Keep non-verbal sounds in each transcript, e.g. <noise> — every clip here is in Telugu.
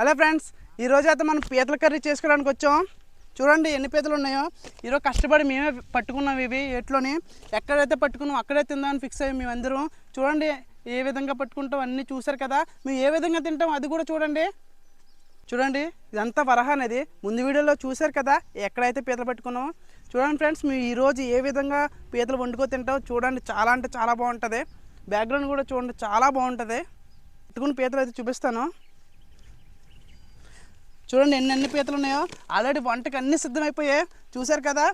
హలో ఫ్రెండ్స్ ఈరోజు అయితే మనం పీతల కర్రీ చేసుకోవడానికి వచ్చాం. చూడండి ఎన్ని పీతలు ఉన్నాయో. ఈరోజు కష్టపడి మేమే పట్టుకున్నాం ఇవి ఎట్లోని ఎక్కడైతే పట్టుకున్నాం అక్కడే తిందామని ఫిక్స్ అయ్యాం మేమందరం. చూడండి ఏ విధంగా పట్టుకుంటాం అన్నీ చూసారు కదా. మేము ఏ విధంగా తింటాం అది కూడా చూడండి. చూడండి ఇదంతా వరహ అనేది. ముందు వీడియోలో చూశారు కదా ఎక్కడైతే పీతలు పట్టుకున్నామో. చూడండి ఫ్రెండ్స్ మేము ఈరోజు ఏ విధంగా పీతలు వండుకో తింటాం చూడండి చాలా అంటే చాలా బాగుంటుంది. బ్యాక్గ్రౌండ్ కూడా చూడండి చాలా బాగుంటుంది. పట్టుకుని పీతలు అయితే చూపిస్తాను. చూడండి ఎన్ని ఎన్ని పీతలు ఉన్నాయో. ఆల్రెడీ వంటకి అన్నీ సిద్ధమైపోయాయి చూశారు కదా?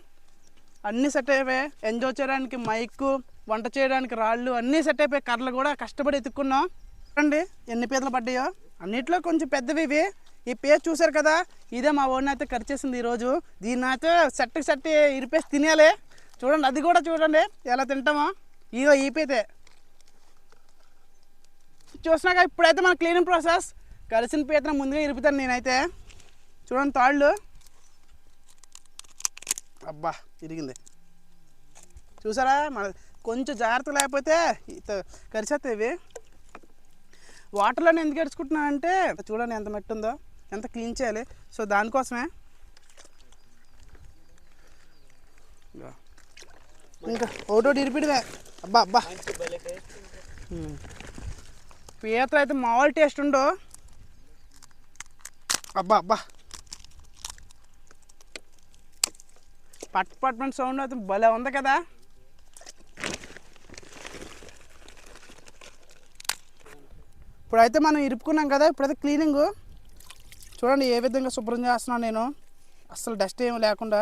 అన్నీ సెట్ అయిపోయాయి ఎంజాయ్ చేయడానికి మైక్ వంట చేయడానికి రాళ్ళు అన్నీ సెట్ అయిపోయాయి కర్రలు కూడా కష్టపడి ఎత్తుక్కున్నాం. చూడండి ఎన్ని పీతలు పడ్డాయో. అన్నిట్లో కొంచెం పెద్దవి ఇవి. ఈ పేరు చూశారు కదా? ఇదే మా ఓడిని అయితే ఖర్చేసింది ఈరోజు. దీన్ని అయితే సెట్కి సెట్ ఇరిపేసి తినేయాలి. చూడండి అది కూడా చూడండి ఎలా తింటామో. ఇదో ఈ పీతే. చూసినాక ఇప్పుడైతే మన క్లీనింగ్ ప్రాసెస్ కలిసిన పీతను ముందుగా ఇరుపుతాను నేనైతే. చూడండి తాళ్ళు. అబ్బా ఇరిగింది. చూసారా? మన కొంచెం జాగ్రత్త లేకపోతే కరిసేస్తాయి ఇవి. వాటర్లోనే ఎందుకు ఎడుచుకుంటున్నానంటే చూడండి ఎంత మట్టి ఉందో ఎంత క్లీన్ చేయాలి. సో దానికోసమే. ఇంకా ఒకటోటి ఇరిపిడివే. అబ్బా అబ్బా. పీతలు అయితే మామూలు టేస్ట్ ఉండో అబ్బా అబ్బా. పట్ పట్మని సౌండ్ అయితే భలే ఉంది కదా. ఇప్పుడైతే మనం ఇరుపుకున్నాం కదా ఇప్పుడైతే క్లీనింగ్. చూడండి ఏ విధంగా శుభ్రం చేస్తున్నాను నేను. అస్సలు డస్ట్ ఏమి లేకుండా.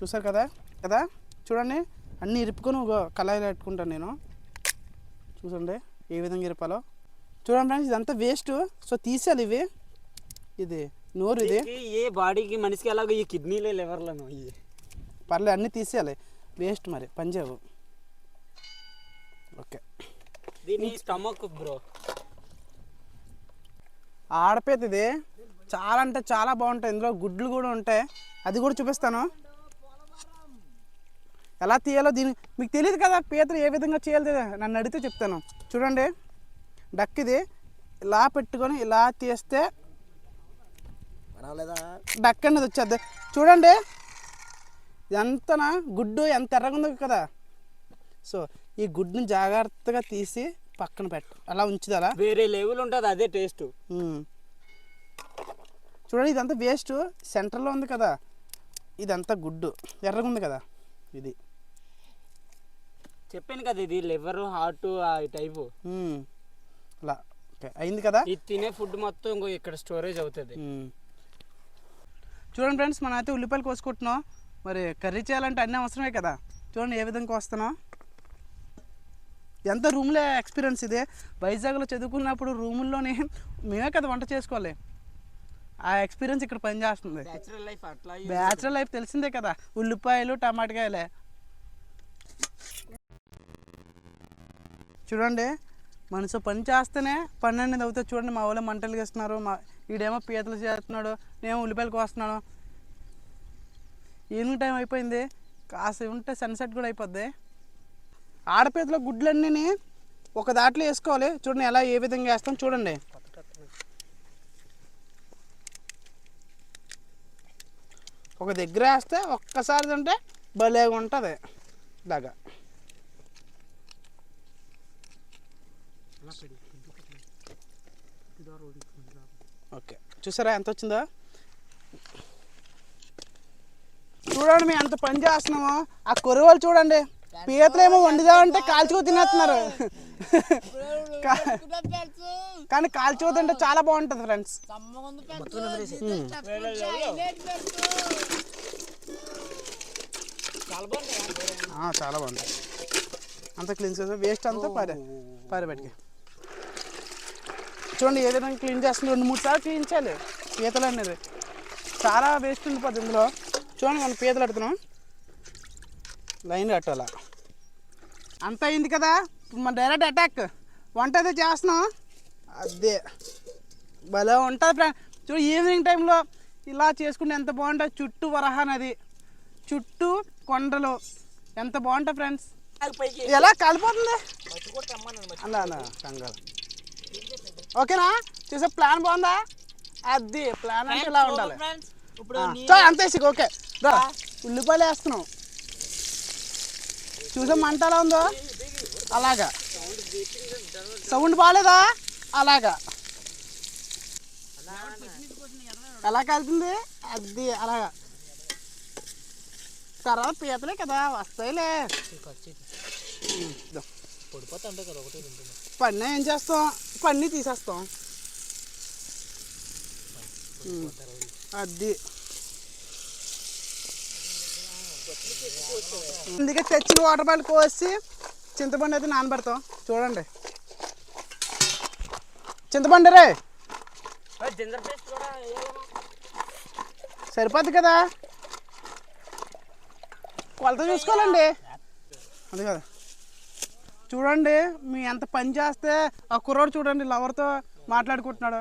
చూసారు కదా కదా? చూడండి అన్నీ ఇరుపుకొని ఒక పెట్టుకుంటాను నేను. చూసండి ఏ విధంగా ఇరపాలో. చూడండి ఫ్రెండ్స్ ఇదంతా వేస్ట్ సో తీసేయాలి ఇవి. ఇది నోరు ఇది. ఏ బాడీకి మనిషికి ఎలాగో ఈ కిడ్నీలే లివర్లను ఇవి పర్లేదు అన్నీ తీసేయాలి. వేస్ట్ మరి పంజాబ్ ఓకే. దీని స్టమక్ బ్రో. ఆడపేత ఇది. చాలా అంటే చాలా బాగుంటాయి. ఇందులో గుడ్లు కూడా ఉంటాయి. అది కూడా చూపిస్తాను. ఎలా తీయాలో దీని మీకు తెలియదు కదా పీతలు ఏ విధంగా చేయాలి నన్ను అడిగితే చెప్తాను. చూడండి. డక్ ఇది ఇలా పెట్టుకొని ఇలా తీస్తే డక్ అనేది వచ్చేద్ది చూడండి ఎంతనా గుడ్డు ఎంత ఎర్రగా ఉంది కదా. సో ఈ గుడ్డుని జాగ్రత్తగా తీసి పక్కన పెట్టు. అలా ఉంచుది అలా వేరే లెవెల్ ఉంటుంది అదే టేస్ట్. చూడండి ఇదంతా వేస్ట్ సెంటర్లో ఉంది కదా. ఇదంతా గుడ్డు. ఎర్రగా ఉంది కదా ఇది. చెప్పాను కదా ఇది లివర్ హార్ట్ ఆ టైపు. అలా ఓకే అయింది కదా? ఇది తినే ఫుడ్ మొత్తం ఇంకో ఇక్కడ స్టోరేజ్ అవుతుంది. చూడండి ఫ్రెండ్స్ మనం అయితే ఉల్లిపాయలు కోసుకుంటున్నాం. మరి కర్రీ చేయాలంటే అన్నీ అవసరమే కదా? చూడండి ఏ విధంగా కోస్తున్నాం. ఎంత రూమ్లో ఎక్స్పీరియన్స్ ఇదే. వైజాగ్లో చదువుకున్నప్పుడు రూముల్లోనే మేమే కదా వంట చేసుకోవాలి. ఆ ఎక్స్పీరియన్స్ ఇక్కడ పనిచేస్తుంది. బ్యాచురల్ లైఫ్ అట్లా బ్యాచులర్ లైఫ్ తెలిసిందే కదా. ఉల్లిపాయలు టమాటకాయలే. చూడండి మనసు పని చేస్తేనే పని అనేది అవుతుంది చూడండి మా వాళ్ళు మంటలు వేస్తున్నారు మా ఈడేమో పీతలు చేస్తున్నాడు నేను ఉల్లిపాయలు కోస్తున్నాను. ఈవినింగ్ టైం అయిపోయింది కాస్త ఉంటే సన్సెట్ కూడా అయిపోద్ది. ఆడపీతలో గుడ్లన్నీ ఒక దాంట్లో వేసుకోవాలి. చూడండి ఎలా ఏ విధంగా వేస్తాం చూడండి. ఒక దగ్గర వేస్తే ఒక్కసారి తింటే భలేగా ఉంటుంది ఇలాగా. ఓకే. చూసారా ఎంత వచ్చిందో? చూడండి మేము ఎంత పని చేస్తున్నామో. ఆ కొరవాళ్ళు చూడండి. పీతలేమో వండుదామంటే కాల్చుకో తినేస్తున్నారు. కానీ కాల్చుకో తింటే చాలా బాగుంటుంది ఫ్రెండ్స్. చాలా బాగుంది. అంత క్లీన్ చేసా వేస్ట్ అంతా పారే పారే బయటికి. చూడండి ఏ విధంగా క్లీన్ చేస్తుంది. రెండు మూడు సార్లు క్లీన్ చేయాలి. పీతలు అనేది. చాలా వేస్ట్ ఉండిపోతుంది ఇందులో. చూడండి మనం పీతలు పెడుతున్నాం లైన్ కట్టాల అంత అయింది కదా? మన డైరెక్ట్ అటాక్ వంట అయితే చేస్తున్నాం. అదే. భలే ఉంటుంది ఫ్రెండ్. చూడు ఈవినింగ్ టైంలో ఇలా చేసుకుంటే ఎంత బాగుంటుంది. చుట్టూ వరహ నది. చుట్టూ కొండలు. ఎంత బాగుంటుంది ఫ్రెండ్స్ ఎలా కాలిపోతుంది? అలా అలా కంగారు. ఓకేనా? చూసే ప్లాన్ బాగుందా? అది ప్లాన్ అంటే ఇలా ఉండాలి. ఇప్పుడు అంతే సిగ్ ఓకే. రా ఉల్లిపాయలు వేస్తున్నాం. చూసే మంట ఎలా ఉందో? అలాగా. సౌండ్ బాగాలేదా? అలాగా. ఎలా కాలుతుంది? అది అలాగా. తర్వాత పీతలే కదా వస్తాయిలే. పొడిపోతా ఉంటాయి కదా ఒకటి రెండు పన్ను ఏం చేస్తాం? పన్ని తీసేస్తాం. అది. అందుకే తెచ్చిన వాటర్ బాల్ కోసి చింతపండు అయితే నానబెడతాం. చూడండి. చింతపండు రే. సరిపోద్ది కదా? కొలత చూసుకోవాలండి. అది కదా. చూడండి మీ ఎంత పని చేస్తే ఆ కుర్రోడు చూడండి లవర్తో మాట్లాడుకుంటున్నాడు.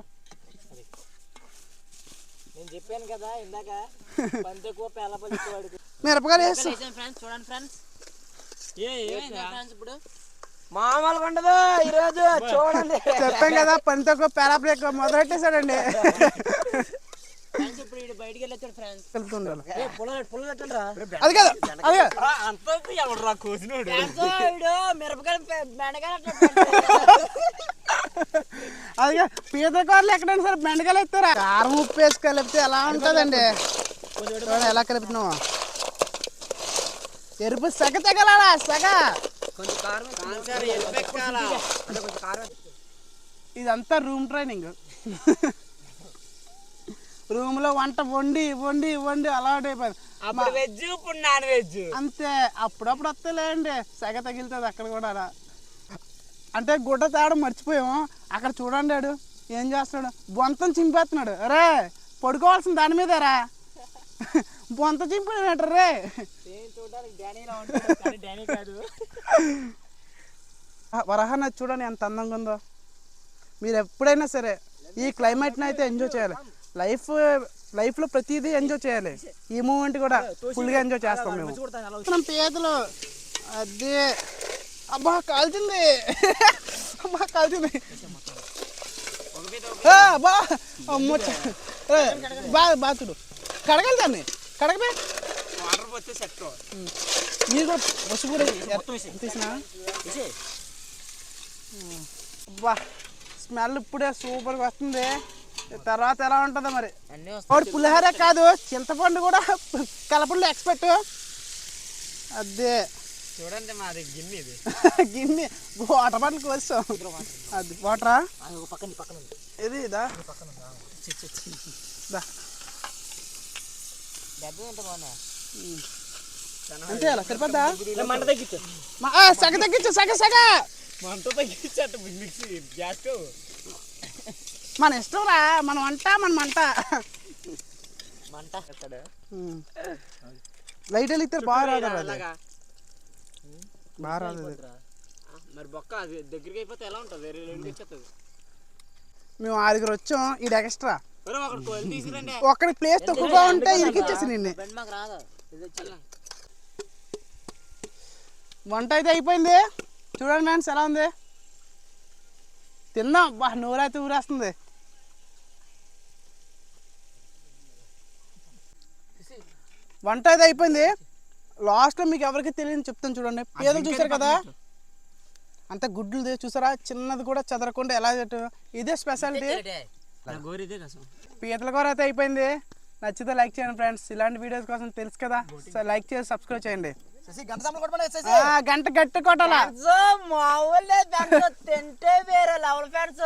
నేను చెప్పాను కదా ఇందాక పేలపల్లి ఎక్కువ వాడికి. మిరపకాయలు ఫ్రెండ్స్ చూడండి ఫ్రెండ్స్ ఏ ఫ్రెండ్స్ ఇప్పుడు? మామూలుగా ఉండదు ఈరోజు చూడండి. చెప్పాం కదా పని తక్కువ పేరాపలు ఎక్కువ మొదలెట్టేశాడండి. <laughs> అది కదా అది కదా. అంత ఎవరు రా కోసినోడు? వీడు మిరపకాయ బెండకాయ <laughs> అది కదా పీత కూరలు ఎక్కడైనా సరే బెండకాయలు ఎత్తారా? కారం ఉప్పు వేసి కలిపితే ఎలా ఉంటుందండి? ఎలా కలుపుతున్నావు ఎరుపు సెగ తెగలాలా సెగ? కొంచెం కారం ఎల్పెక్కాలా అంటే కొంచెం కారం ఇదంతా రూమ్ ట్రైనింగ్. రూమ్లో వంట వండి వండి వండి అలవాటు అయిపోయింది. అప్పుడు వెజ్ ఇప్పుడు నాన్ వెజ్. అంతే. అప్పుడప్పుడు వస్తలేండి. సెగ తగిలుతుంది అక్కడ కూడా అలా అంటే గుడ్డ తేడం మర్చిపోయాము. అక్కడ చూడండి ఆడు ఏం చేస్తున్నాడు? బొంతం చింపేస్తున్నాడు. రే పడుకోవాల్సిన దాని మీదేరా బొంత చింపాడు రే వరహాన చూడండి ఎంత అందంగా ఉందో. మీరు ఎప్పుడైనా సరే ఈ క్లైమేట్ని అయితే ఎంజాయ్ చేయాలి. లైఫ్ లైఫ్లో ప్రతిదీ ఎంజాయ్ చేయాలి. ఈ మూమెంట్ కూడా ఫుల్గా ఎంజాయ్ చేస్తాం మేము. మనం పేదలు అదే అబ్బా కాల్చింది. అబ్బా కాల్చింది. బా అమ్మ బా బా చూడు. కడగాలి దాన్ని. కడగబే. మీరు కూడా పసుపు కూడా తీసినా? స్మెల్ ఇప్పుడే సూపర్గా వస్తుంది. తర్వాత ఎలా ఉంటుందో మరి. వాడు పులిహోర కాదు చింతపండు కూడా కలపండి ఎక్స్పెక్ట్ అదే. చూడండి మాది గిన్నె ఇది. <laughs> గిన్నె వాటర్ బాటిల్ కోసాం. అది వాటరా పక్కన పక్కన ఇది ఇదా? పక్కన అంతే అలా సరిపోద్దా? మంట తగ్గించు. సగ తగ్గించు సగ సగ. మంట తగ్గించట మిక్సీ గ్యాస్ స్టవ్. మన ఇష్టం రా మన వంట మన ఉమ్. లైట్ వెలిగితే బాగా రాదు బాగా రాదు. మరి బొక్క అది దగ్గరికి అయిపోతే ఎలా ఉంటుంది? రెండు ఇచ్చేస్తుంది మేము ఆరుగురు వచ్చాం ఇది ఎక్స్ట్రా. ఒక్కడి ప్లేస్ తక్కువగా ఉంటే ఇరికిచ్చేసి నిన్ను. వంట అయితే అయిపోయింది. చూడండి మ్యాన్స్ ఎలా ఉంది? తిందాం బా నూరైతే ఊరేస్తుంది. వంట అయితే అయిపోయింది. లాస్ట్లో మీకు ఎవరికి తెలియని చెప్తాను చూడండి. పేదలు చూసారు కదా? అంత గుడ్లు చూసారా? చిన్నది కూడా చెదరకుండా ఎలా చెట్టు? ఇదే స్పెషాలిటీ పీతల కూర అయితే అయిపోయింది. నచ్చితే లైక్ చేయండి ఫ్రెండ్స్. ఇలాంటి వీడియోస్ కోసం తెలుసు కదా? సో లైక్ చేసి సబ్స్క్రైబ్ చేయండి. ఆ, గంట గట్టి కొట్టాలా? మామూలే దాంట్లో తింటే వేరే లెవెల్ ఫ్యాన్స్